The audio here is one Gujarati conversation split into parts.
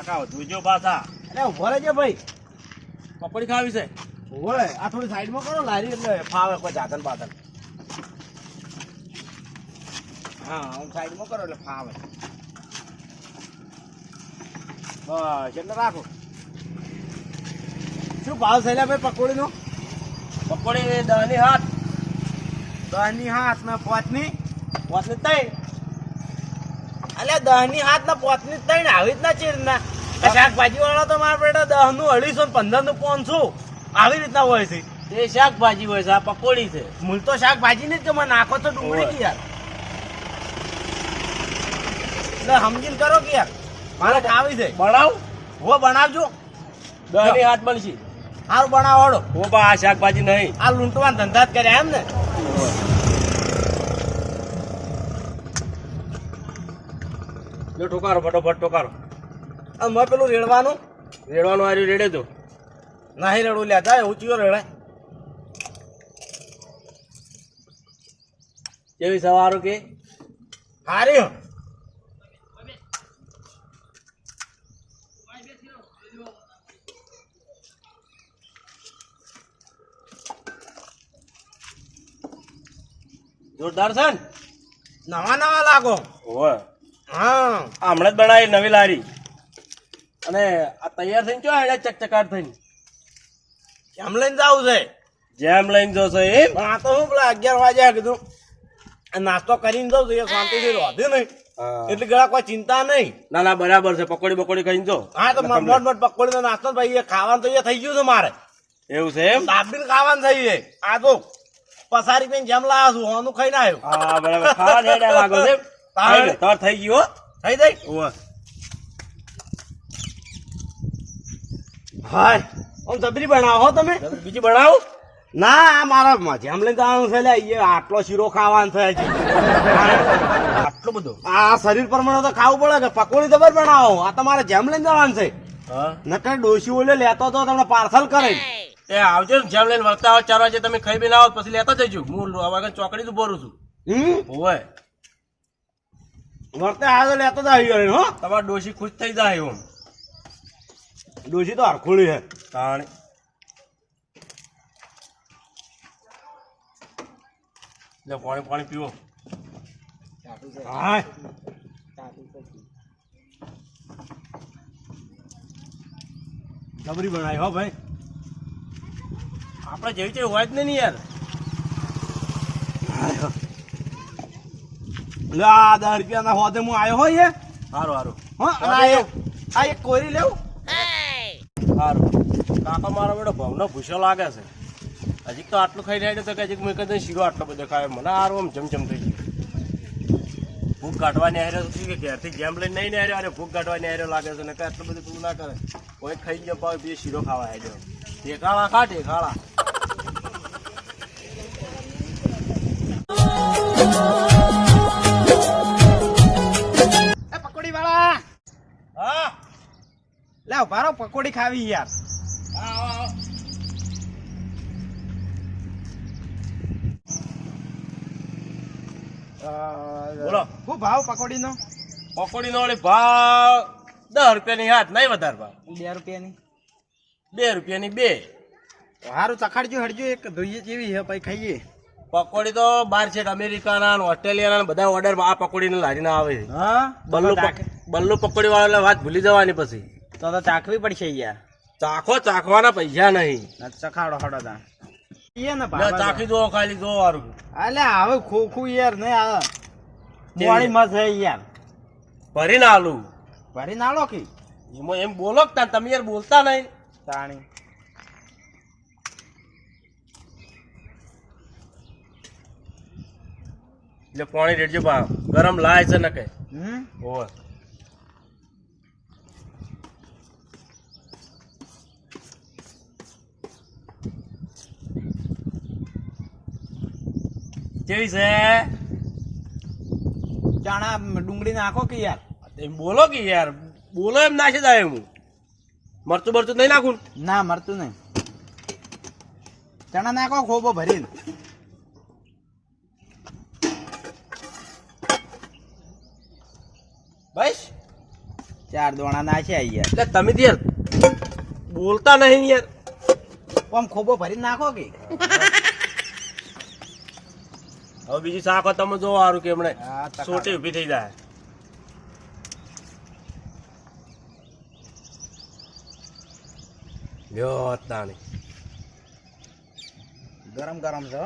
કાકા જોજો પાછા. અરે ઊભો રહેજે ભાઈ. પકોડી ખાવી છે. ઓય આ થોડી સાઈડમાં કરો લારી એટલે ફાવે કોઈ જાતન પાતન. હા હું સાઈડમાં કરો એટલે ફાવે. બસ એટલે રાખો. શું ભાવ છે ભાઈ ભાઈ પકોડીનો? પકોડી દહની હાથ. દહની હાથ ને પોચની પોતની તઈ? અલ્યા દહની હાથ ના પોતની તઈ ને આવી જ ના ચીર ના શાકભાજી વાળા તો મારા બેટા દહનું અઢીસો ને પંદરનું પાંચસો આવી રીતના હોય છે. એ શાકભાજી હોય છે આ પકોડી છે. મૂળ તો શાકભાજી ને જ કે મને નાખો તો ડુંગળી કે યાર. એટલે સમજીને કરો કે યાર. મારે ખાવી છે. બનાવ? હો બનાવજો. દહની હાથ બનશી. સારું બનાવો હો બા આ શાકભાજી નહીં. આ લૂંટવાના ધંધા જ કર્યા એમ ને. જો ઠોકારો, ફટોફટ ઠોકારો. આ મેં પેલું રેડવાનું. રેડવાનું આર્યું રેડે તો નહીં રેડું લેતા એવું ઊંચ્યો રેડાય કેવી સવારો કે? હારી જોરદાર છે નવા નવા લાગો. હોય હા. હમણાં જ બનાવી નવી લારી. અને આ તૈયાર થઈને ચો હેડે ચકચકાટ થઈને? જેમ લઈને જવું છે. જેમ લઈને જશો એ પણ આ તો હું પેલા અગિયાર વાગ્યા કીધું નાસ્તો કરીને જવું છું એ શાંતિથી રોધે નહીં. એટલે ગળા કોઈ ચિંતા નહીં. ના ના બરાબર છે પકોડી બકોડી ખાઈને જો. હા તો મોટ મોટ પકોડી નો નાસ્તો ભાઈ એ ખાવાનું તો એ થઈ ગયું છે મારે. એવું છે એમ? દાબીને ખાવાનું થઈ છે આ તો પસારી પીને જેમ લાવ્યા છું હોનું ખાઈને આવ્યું. હા બરાબર. ખાવા લાગો છે તારે. તાર થઈ ગયું થઈ જાય? હો હાય. આમ જબરી બનાવો તમે. બીજી બનાવો? ના આ મારા જેમ લઈને જવાનું છે લે. આટલો શીરો ખાવાનો છે આટલો બધો? આ શરીર પ્રમાણે તો ખાવું પડે કે પકોડી જબર બનાવો. આ તમારે જેમ લઈને જવાનું છે. નકર ડોશી ઓલે લેતો તો તમને પાર્સલ કરે. એ આવજો જેમ લઈને વર્તા ચાર વાગે તમે ખાઈ બી લાવો પછી લેતા જજો. હું આગળ ચોકડી જ ઊભો છું. હમ? ઓવે વર્તે આ તો લેતો જ આવી ગયો હો. તમારે ડોશી ખુશ થઈ જાય એમ. ડોશી તો હરખોળી છે. તાણે. લે પાણી પાણી પીવો. હાય જબરી બનાવી હો ભાઈ. આપણે જેવી તેવી હોય જ નહીં યાર. યાર લે દસ રૂપિયાના હોદે હું આવ્યો હોય સારું સારું હો આ એક કોરી લેવું. સારું કાકા મારા બેટો ભાવનો ભૂસો લાગે છે. હજી તો આટલું ખાઈ રહ્યા તો કે હજી મેં કદાચ શીરો આટલો બધો ખાય. મને હારું આમ જમજમ થઈ ગયું. ભૂખ કાઢવાની હારે તો કે ઘેરથી જેમ લઈને નહીં હારે અરે ભૂખ કાઢવાની હારે લાગે છે ને કે આટલું બધું તું ના કરે. કોઈ ખાઈ ગયો પાવ બે શીરો ખાવા આવ્યો ઢેકાળા ખા ઢેકાળા. ઊભા પકોડી ખાવી યાર. બોલો. શું ભાવ પકોડીનો? પકોડી નો ભાવ દસ રૂપિયાની હાથ નહીં વધારે ભાવ. બે રૂપિયાની. બે રૂપિયાની બે. સારું ચખાડજો હડજો એક ધોઈએ જેવી છે પછી ખાઈએ. પકોડી તો બાર છે અમેરિકાના ઓસ્ટ્રેલિયાના બધા ઓર્ડર આ પકોડીને લારીને આવે છે. હા? બલ્લુ બલ્લુ પકોડી વાળા વાત ભૂલી જવાની પછી. તો તો ચાખવી પડશે યાર. ચાખો ચાખવાના પૈસા નહીં. ચખાડો હડો તા. ને ચાખી દો ખાલી દો વારું અલે હવે ખોખું યાર નહીં આવે મોડી મસ છે યાર. ભરીને આલું. ભરી નાળો કે? એમાં એમ બોલો કે તમે યાર બોલતા નહીં. તાણી. એટલે પાણી રેડજો બા. ગરમ લાય છે ને કઈ હમ? ઓવે કેવી છે? ચાણા ડુંગળી નાખો કે યાર? એમ બોલો કે યાર બોલો એમ નાખી જાય હું. મરતું બરતું નહીં નાખું? ના મરતું નહીં. ચણા નાખો ખોબો ભરીને. બસ. ચાર દોણા નાખ્યા યાર. એટલે તમે યાર બોલતા નહીં યાર. આમ ખોબો ભરી નાખો કે? હવે બીજી શાખો તમે જોવો સારું કે એમણે. સોટી ઊભી થઈ જાય. લ્યો તાણી ગરમ ગરમ છે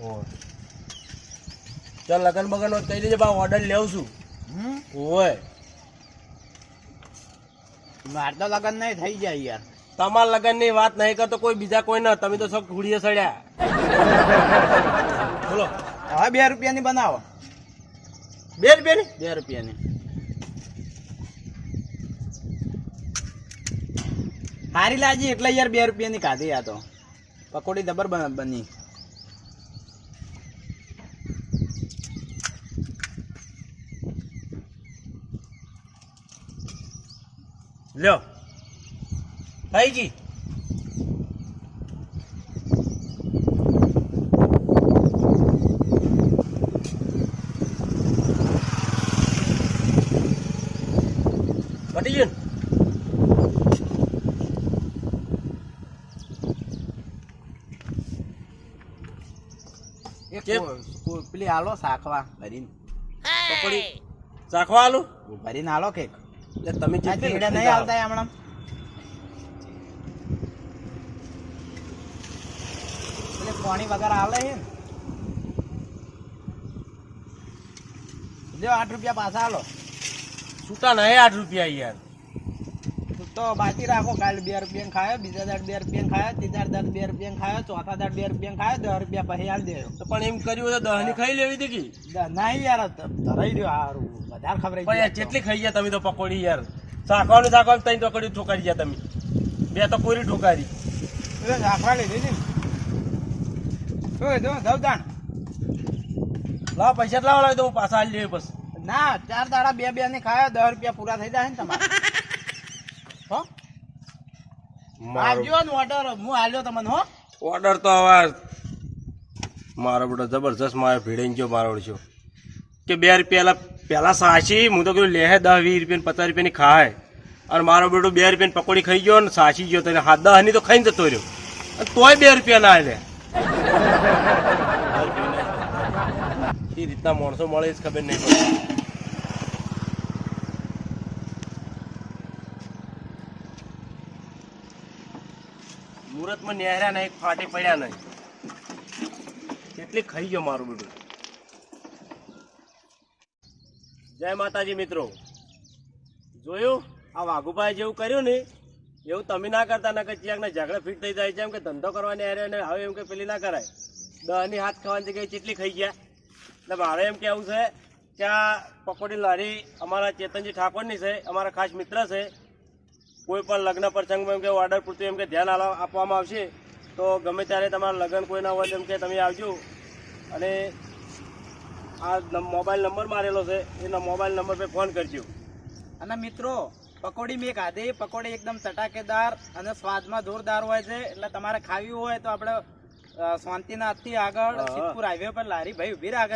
હો છે. ચાલ લગન બગન કહી દેજે બા ઓર્ડર લેવું છું. ઓય. માર તો લગન નહીં થઈ જાય યાર. તમારા લગનની વાત નહીં કરતો કોઈ બીજા કોઈ ના તમે તો સબ ઘુડીએ સડ્યા. બોલો. હવે બે રૂપિયાની બનાવો. બે રૂપિયાની બે રૂપિયાની. હારી લાજી એટલે યાર બે રૂપિયાની કાઢી આ તો. પકોડી દબર બની. લ્યો. થઈ ગઈ પટી ગયું પેલી હાલો શાખવા ભરીને પકોડી ચાખવા આલું ભરીને હાલો કેક એટલે તમે લખી નહીં. આવતા હમણાં એટલે પાણી વગર હાલે છે જો આઠ રૂપિયા પાછા હાલો છૂટા નહીં આઠ રૂપિયા યાર. તો બાકી રાખો કાલે બે રૂપિયા ખાયો બીજા દાડ બે રૂપિયા ખાયો ત્રીજા દાડ બે રૂપિયા ખાયો ચોથા દાડ બે રૂપિયા ખાયો દસ રૂપિયા પછી હાલ દેજો. તો પણ એમ કર્યું તો દહ દહની ખાઈ લેવી હતી કે? દ- યાર ધરાઈ રહ્યો હારું. વધારે ખબર યાર જેટલી ખાઈ ગયા તમે તો પકોડી યાર. શાકવાનું શાકવાનું ત્રણ પકોડી ઠોકારી ગયા તમે. બે તો પૂરી ઠોકારી. રાખવા લીધી ને. જો જાવ તાણ લાવ પૈસા લાવ લાવી તો હું પાછા હાલી લેવી બસ. ના ચાર દાડા બે બે ને ખાયો દસ રૂપિયા પૂરા થઈ જાય ને તમારે. હો? આપજો ને ઓર્ડર હું આલ્યો તમને હો? ઓર્ડર તો હવે મારો બેટો જબરજસ્ત મારે ભીડાઈ ગયો મારો છો કે બે રૂપિયા પહેલા સાચી હું તો કીધું લેહે દસ વીસ રૂપિયા પચાસ રૂપિયાની ખાય. અને મારો બેટો બે રૂપિયાની પકોડી ખાઈ ગયો ને સાચી ગયો તને. હાથ દહની તો ખાઈને જતો રહ્યો. અને તોય બે રૂપિયા ના લે એ રીતના માણસો મળે જ ખબર નહીં મુહૂર્તમાં નેહર્યા નહીં ફાટી પડ્યા નહીં. કેટલી ખાઈ ગયો મારું બેટું. જય માતાજી મિત્રો. જોયું? આ વાઘુભાઈ જેવું કર્યું ને, એવું તમે ના કરતા, ના કે ચિયાકના ઝઘડા ફીટ થઈ જાય છે એમ કે ધંધો કરવાની હારે ને હવે એમ કે પેલી ના કરાય. દહની હાથ ખાવાની જગ્યાએ કેટલી ખાઈ ગયા? એટલે મારે એમ કેવું છે કે આ પકોડી લારી અમારા ચેતનજી ઠાકોરની છે, અમારા ખાસ મિત્ર છે. કોઈ પણ લગ્ન પ્રસંગમાં એમ કે ઓર્ડર પૂરતું એમ કે ધ્યાન આપવામાં આવશે તો ગમે ત્યારે તમારા લગ્ન કોઈ ના હોય તેમ કે તમે આવજો. અને આ મોબાઈલ નંબર મારેલો છે એના મોબાઈલ નંબર પર ફોન કરજો. અને મિત્રો પકોડી મેં ખાધી. પકોડી એકદમ ચટાકેદાર અને સ્વાદમાં જોરદાર હોય છે. એટલે તમારે ખાવી હોય તો આપણે શાંતિનાથથી આગળ. સિદ્ધપુર હાઈવે પર લારી. ભાઈ ઊભી રાખે